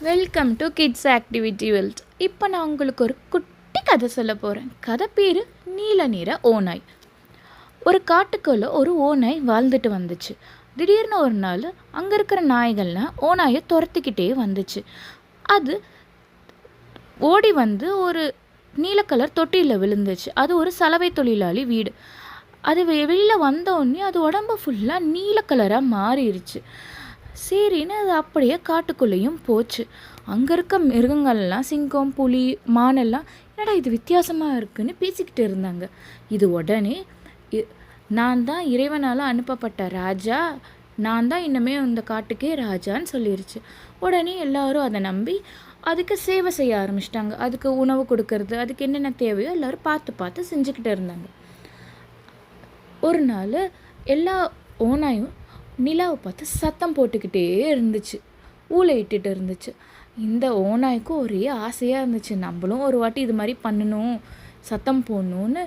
Welcome to kids activity world இப்போ நான் உங்களுக்கு ஒரு குட்டி கதை சொல்ல போகிறேன் கதை பேர் நீல நிற ஓநாய் ஒரு காட்டுக்குள்ளே ஒரு ஓநாய் வாழ்ந்துட்டு வந்துச்சு. திடீர்னு ஒரு நாள் அங்கே இருக்கிற நாய்கள்லாம் ஓநாயை துரத்திக்கிட்டே வந்துச்சு. அது ஓடி வந்து ஒரு நீல கலர் தொட்டியில் விழுந்துச்சு. அது ஒரு சலவை தொழிலாளி வீடு. அது வெளியில் வந்தோடனே அது உடம்பு ஃபுல்லாக நீல கலராக மாறிடுச்சு சரின்னு அது அப்படியே காட்டுக்குள்ளேயும் போச்சு. அங்கே இருக்க மிருகங்கள்லாம் சிங்கம் புலி மானெல்லாம் என்னடா இது வித்தியாசமாக இருக்குன்னு பேசிக்கிட்டு இருந்தாங்க. இது உடனே நான் தான் இறைவனால் அனுப்பப்பட்ட ராஜா நான் தான் இன்னுமே இந்த காட்டுக்கே ராஜான்னு சொல்லிருச்சு. உடனே எல்லாரும் அதை நம்பி அதுக்கு சேவை செய்ய ஆரம்பிச்சிட்டாங்க. அதுக்கு உணவு கொடுக்கறது அதுக்கு என்னென்ன தேவையோ எல்லாரும் பார்த்து பார்த்து செஞ்சுக்கிட்டு இருந்தாங்க. ஒரு நாள் எல்லா ஓனாயும் நிலாவை பார்த்து சத்தம் போட்டுக்கிட்டே இருந்துச்சு. ஊளையிட்டுட்டு இருந்துச்சு. இந்த ஓநாய்க்கும் ஒரே ஆசையாக இருந்துச்சு. நம்மளும் ஒரு வாட்டி இது மாதிரி பண்ணணும் சத்தம் போடணும்னு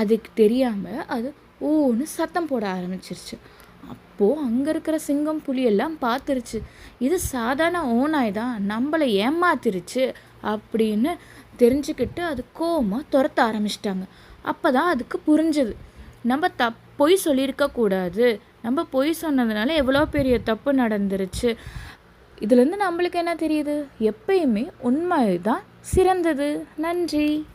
அதுக்கு தெரியாமல் அது ஊன்னு சத்தம் போட ஆரம்பிச்சிருச்சு. அப்போது அங்கே இருக்கிற சிங்கம் புலியெல்லாம் பார்த்துருச்சு. இது சாதாரண ஓநாய் தான். நம்மளை ஏமாத்திருச்சு அப்படின்னு தெரிஞ்சுக்கிட்டு அது கோமாக துரத்த ஆரம்பிச்சிட்டாங்க. அப்போ தான் அதுக்கு புரிஞ்சுது. நம்ம தப் பொய் சொல்லியிருக்கக்கூடாது நம்ம பொய் சொன்னதுனால எவ்வளோ பெரிய தப்பு நடந்துருச்சு. இதுலேருந்து நம்மளுக்கு என்ன தெரியுது? எப்பயுமே உண்மை தான் சிறந்தது. நன்றி.